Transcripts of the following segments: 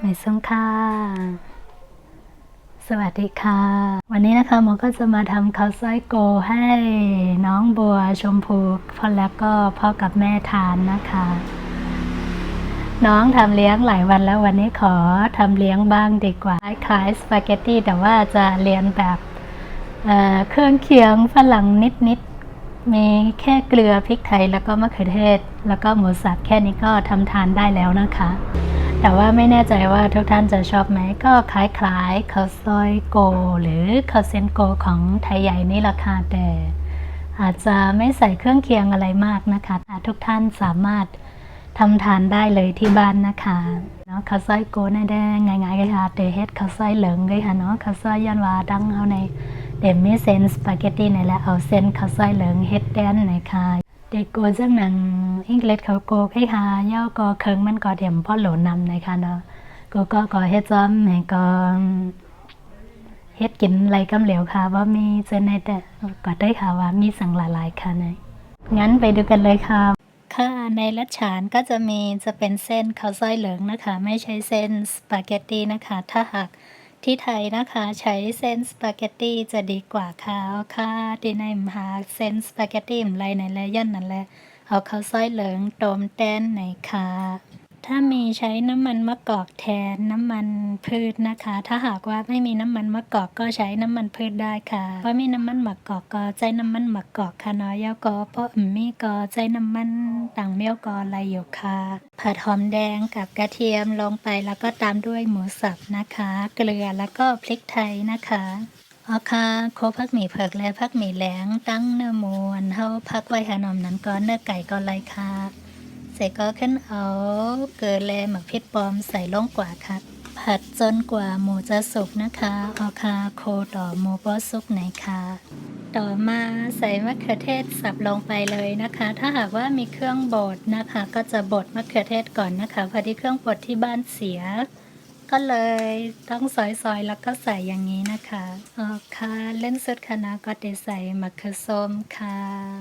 ไม่ซุ้มค่ะ สวัสดีค่ะ วันนี้นะคะโมก็จะมาทำข้าวซอยโกให้น้องบัวชมพูพ่อแล้วก็พ่อกับแม่ทานนะคะ น้องทำเลี้ยงหลายวันแล้ววันนี้ขอทำเลี้ยงบ้างดีกว่า คล้ายสปาเกตตี้แต่ว่าจะเรียนแบบเเครื่องเคียงฝรั่งนิดๆมีแค่เกลือพริกไทยแล้วก็มะเขือเทศ แล้วก็หมูสับแค่นี้ก็ทำทานได้แล้วนะคะ แต่ว่าไม่แน่ใจว่าทุกท่านจะชอบไหม ก็คล้ายๆข้าวซอยโก หรือข้าวเซนโกของไทยใหญ่นี่ราคาแต่อาจจะไม่ใส่เครื่องเคียงอะไรมากนะคะแต่ทุกท่านสามารถทำทานได้เลยที่บ้านนะคะเนาะข้าวซอยโกนี่ได้ง่ายๆก็ค่ะเดเฮ็ดข้าวซอยเหลืองเลยค่ะเนาะข้าวซอยยันวาดังเอาในเดมมีเส้นสปาเกตตี้นี่แหละเอาเส้นข้าวซอยเหลืองเฮ็ดแดนน่อยค่ะ เด็กโกจังหนังอังกฤษเขาโกให้ค่ะย่อก็เคิงมันก็เดียมพ่อโหลนำนะคะเนาะกูก็ก็เฮ็ดจอมแม่ก็เฮ็ดกินอะไรกำเหลวค่ะ ว่ามีเจนในแต่ก็ได้ค่ะว่ามีสั่งหลายๆค่ะนะงั้นไปดูกันเลยค่ะ ค่ะในรัชฉานก็จะมีจะเป็นเส้นข้าวซอยเหลืองนะคะ ไม่ใช่เส้นสปาเกตตีนะคะ ถ้าหาก ที่ไทยนะคะใช้เส้นสปาเกตตีจะดีกว่าค่ะค่ะดีในมหาเส้นสปาเกตตีมไรในแลยันนั่นแหละเอาข้าวซอยเหลืองต้มแต้นในค่ะ ถ้ามีใช้น้ำมันมะกอกแทนน้ำมันพืชนะคะ ถ้าหากว่าไม่มีน้ำมันมะกอกก็ใช้น้ำมันพืชได้ค่ะเพราะมีน้ำมันมะกอกก็ใช้น้ำมันมะกอกค่ะนาะแล้วก็เพราะอืมมีก็ใช้น้ำมันต่างเมี่ยวก็อะไรอยู่ค่ะผัดหอมแดงกับกระเทียมลงไปแล้วก็ตามด้วยหมูสับนะคะ เกลือแล้วก็พริกไทยนะคะอ๋อค่ะโคพักหมี่เผือกและพักหมี่แหลงตั้งเนื้อมูอันเฮาพักไว้ขนมนั้นก็เนื้อไก่ก็ไรค่ะ เสร็จก็ขึ้นเอาเกลือแลหมักพริกปลอมใส่ลงกว่าครับผัดจนกว่าหมูจะสุกนะคะเอาคาโคต่อหมูบอสุกไหนค่ะต่อมาใส่มะเขือเทศสับลงไปเลยนะคะ ถ้าหากว่ามีเครื่องบดนะคะ ก็จะบดมะเขือเทศก่อนนะคะพอดีเครื่องบดที่บ้านเสีย ก็เลยต้องซอยๆแล้วก็ใส่อย่างนี้นะคะอ๋อค่ะเล่นสุดคณะก็ได้ใส่มะเขือส้มค่ะ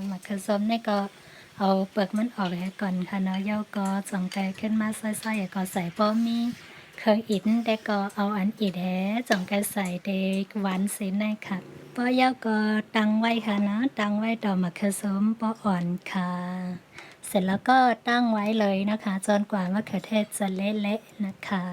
มะเขือส้มนี่ก็ เอาเปลือกมันออกแล้วก่อนค่ะเนาะเย่าก็จ่องไกขึ้นมาซอยๆก็ใส่ป้อมีเครื่องอินแต่ก็เอาอันอิดแหจ่องไกใส่เด็กหวานสีในค่ะป้อเย่าก็ตั้งไว้ค่ะเนาะตั้งไว้ดอกมะเขือส้มป้ออ่อนค่ะ เสร็จแล้วก็ตั้งไว้เลยนะคะ จนกว่ามะเขือเทศจะเละๆนะคะ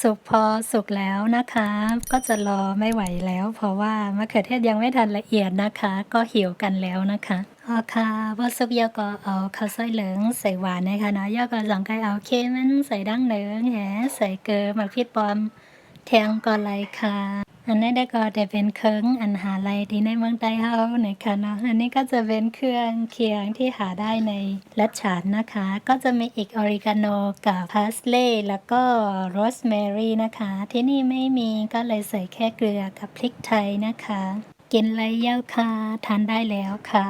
สุกพอสุกแล้วนะคะ ก็จะรอไม่ไหวแล้ว เพราะว่ามะเขือเทศยังไม่ทันละเอียดนะคะ ก็หิวกันแล้วนะคะเอค่ะพอสุกยอก็เอาข้าวซอยเหลืองใส่หวานนะคะเนาะยอก็สังไกเอาเคมันใส่ดั้งเหลืองแหใส่เกลือหมักพริกปอม แทงก็ไรค่ะ อันนี้ได้ก็ได้เป็นเครื่องอันหาไรดีในเมืองไทยเฮานะคะเนาะ อันนี้ก็จะเป็นเครื่องเคียงที่หาได้ในรัชฉานนะคะ ก็จะมีอีกออริกาโนกับพาสเลย์แล้วก็โรสแมรี่นะคะ ที่นี่ไม่มีก็เลยใส่แค่เกลือกับพริกไทยนะคะ กินไรเย้าค่ะทานได้แล้วค่ะ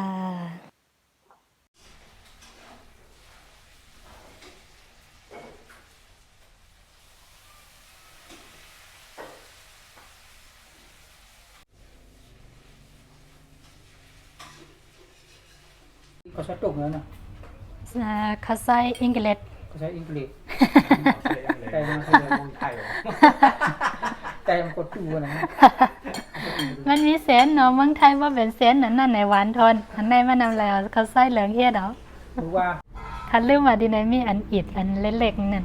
เขาใช้ ตุกแล้วนะข้าวซอยอังกฤษเขาใช้อังกฤษใจมันคือเมืองไทยเหรอใจมันกดจูนะมันมีเส้นเนาะเมืองไทยว่าเป็นเส้นนั้นน่ะในหวานทนอันไหนมานำแล้วข้าวซอยเหลืองเฮ็ดเอารู้ว่าคันลืมว่าดีไหนมีอันอิดอันเล็กๆนั่น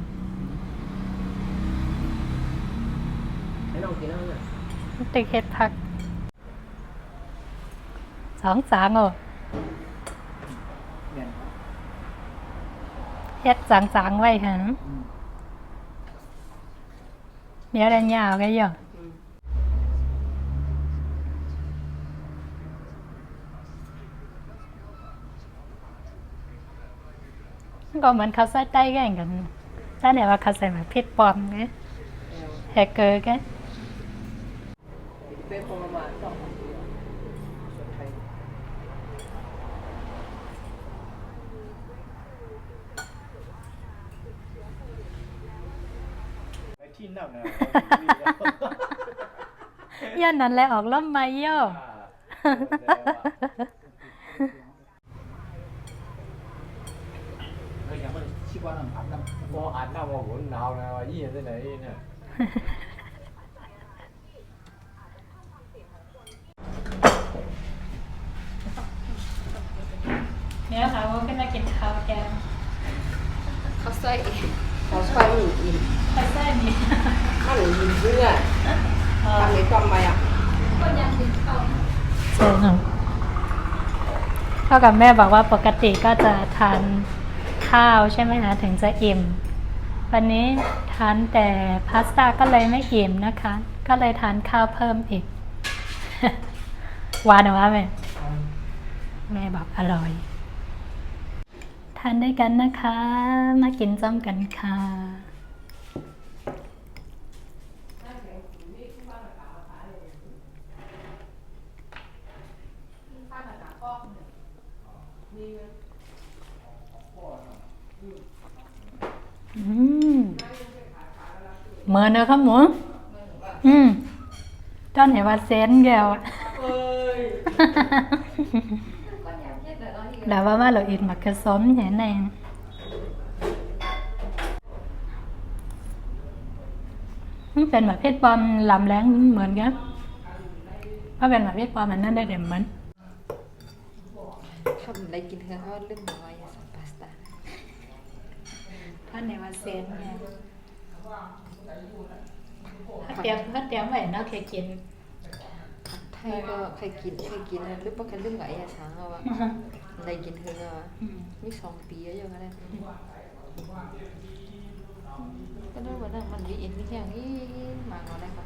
ให้ลองกินแล้วเนี่ยตึกเฮ็ดผักสองสางโอ้ เนี่ย เฮ็ดจางๆไว้หั่นเดี๋ยวได้ยาวก็อยู่มันก็เหมือนเขาใส่ใต้แกงกันถ้าเนี่ยว่าเขาใส่หมากพริกปลอมไงแฮกเกอร์ไงเป็นประมาณสองพันปีส่วนไทย ไอ้ ที่นั่งนะยันนั้นแหละออกล่มมาโย่เฮ้ยยังไม่ได้ชิบว่าน้ำผัดน้ำพออ่านหน้าว่าหัวหนาวนะว่ายี่ที่ไหนเนี่ยเนี่ยค่ะว่าขึ้นมากินข้าวแกง เขาใส่เขาใส่หนูอิน ไข่ไส้นี่ ข้าวหนูอินเพื่อทำในความหมายอะ ใช่ ค่ะพ่อกับแม่บอกว่าปกติก็จะทานข้าวใช่ไหมคะถึงจะอิ่ม วันนี้ทานแต่พาสต้าก็เลยไม่อิ่มนะคะ ก็เลยทานข้าวเพิ่มอีกหวานหรือว่าแม่แม่บอกอร่อย ทานด้วยกันนะคะ มากินจ้ำกันค่ะ เหมือนเนอะครับหมูอืมจ้อนเห็นว่าเซนแก้วแล้วว่ามาเราอินมักกระซ้อมเห็นแน่มันเป็นแบบเพชรปลอมลำแรงเหมือนกันว่าเป็นแบบเพชรปลอมมันนั่นได้เด่นเหมือน เขาได้กินเธอเขาเรื่องน้อยสัมปาสต้าท่านในวันเซนไงถ้าเตรียมถ้าเตรียมไว้เนาะเคยกินไทยก็เคยกินเคยกินหรือว่ากันเรื่องไหนอะช้างเอาวะได้กินเธอวะอืมมีสองปีแล้วยังไงก็ได้วันนั้นมันมีอินมีอย่างนี้มาเอาได้ปะ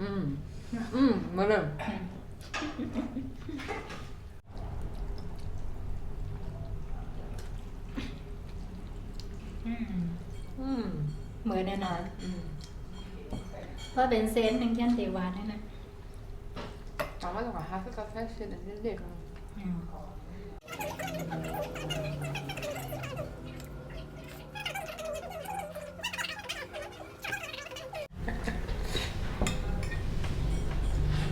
อืม อืมมาเลย อืมอืมเหมือนแน่นอนอืมเพราะเป็นเซนหนึ่งยันตีวานนั่นนะเอาว่าต้องหาซื้อกาแฟเสร็จแล้วเด็กอืม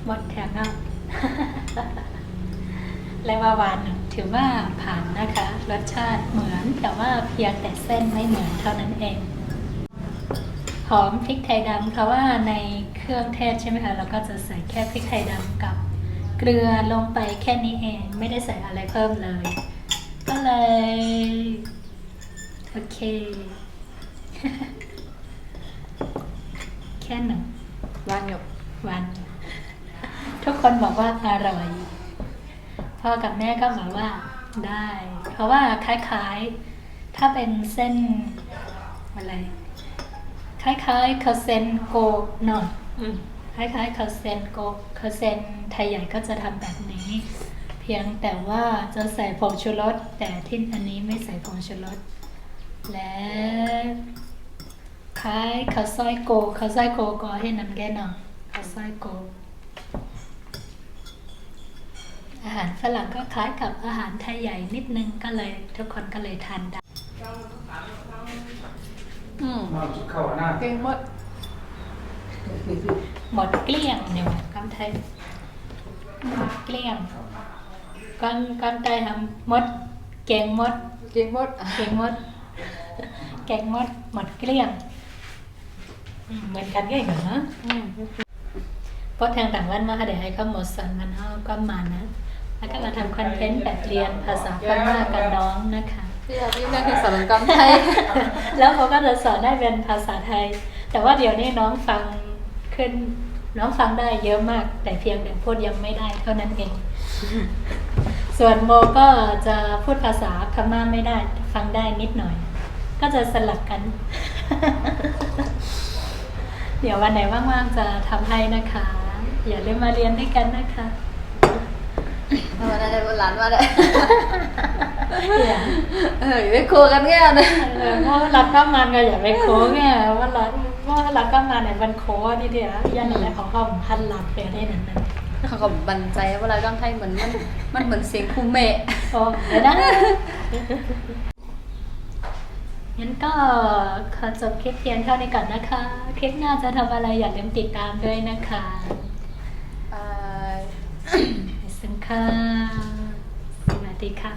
หมดแถมแล้วและว่าหวานถือว่าผ่านนะคะ รสชาติเหมือนแต่ว่าเพียงแต่เส้นไม่เหมือนเท่านั้นเองหอมพริกไทยดำเพราะว่าในเครื่องเทศใช่ไหมคะเราก็จะใส่แค่พริกไทยดำกับเกลือลงไปแค่นี้เอง ไม่ได้ใส่อะไรเพิ่มเลย ก็เลยโอเค แค่หนึ่งร้านหยกวัน ทุกคนบอกว่าอร่อยพ่อกับแม่ก็บอกว่า ได้ เพราะว่าคล้ายๆ ถ้าเป็นเส้นอะไร คล้ายๆคาเซนโกหน่อยอืมคล้ายๆคาเซนโกคาเซนไทยใหญ่ก็จะทำแบบนี้ เพียงแต่ว่าจะใส่ผงชูรสแต่ที่อันนี้ไม่ใส่ผงชูรสและคล้ายข้าวซอยโกข้าวซอยโกก็ให้น้ำแกงหน่อยข้าวซอยโก อาหารฝรั่งก็คล้ายกับอาหารไทยใหญ่นิดนึงก็เลย ทุกคนก็เลยทานได้อืมมาคิดเข้าหน้าเก่งมากหมดเกลี้ยงเนี่ยคำไทยหมดเกลี้ยงก่อนก่อนไทยทำหมดแกงหมดเก่งมากแกงหมดแกงหมดหมดเกลี้ยงอืมเหมือนกันก็อย่างนั้นนะอืมเพราะทางต่างวันมาเดี๋ยวให้เขาหมดสอนมันเขาก็มานะ แล้วก็มาทำคอนเทนต์แบบเรียนภาษาพม่ากับน้องนะคะพี่อาพี่นั่นคือสอนกรรมไทย แล้วเขาก็จะสอนได้เป็นภาษาไทย แต่ว่าเดี๋ยวนี้น้องฟังขึ้น น้องฟังได้เยอะมาก แต่เพียงแต่พูดยังไม่ได้เท่านั้นเอง ส่วนโมก็จะพูดภาษาพม่าไม่ได้ ฟังได้นิดหน่อย ก็จะสลับกัน เดี๋ยววันไหนว่างๆจะทำให้นะคะ อย่าลืมมาเรียนด้วยกันนะคะ ทำอะไรได้บนหลานมาได้อย่าเอออย่าไปคุยกันแค่นะ เออเพราะว่ารักก็มันก็อย่าไปโค้งไงว่ารักว่ารักก็มันเนี่ยมันโค้งนี่เดียวยันอะไรของเขาพันหลักเปได้นั่นนะเขาก็บันใจเวลากรรมไทยเหมือนมันมันเหมือนเสียงคูเมะโอ้เดี๋ยวนะงั้นก็ขอจบคลิปเพียงเท่านี้ก่อนนะคะ คลิปหน้าจะทำอะไรอย่าลืมติดตามด้วยนะคะอ่าไปสัง ค่ะ สวัสดีค่ะ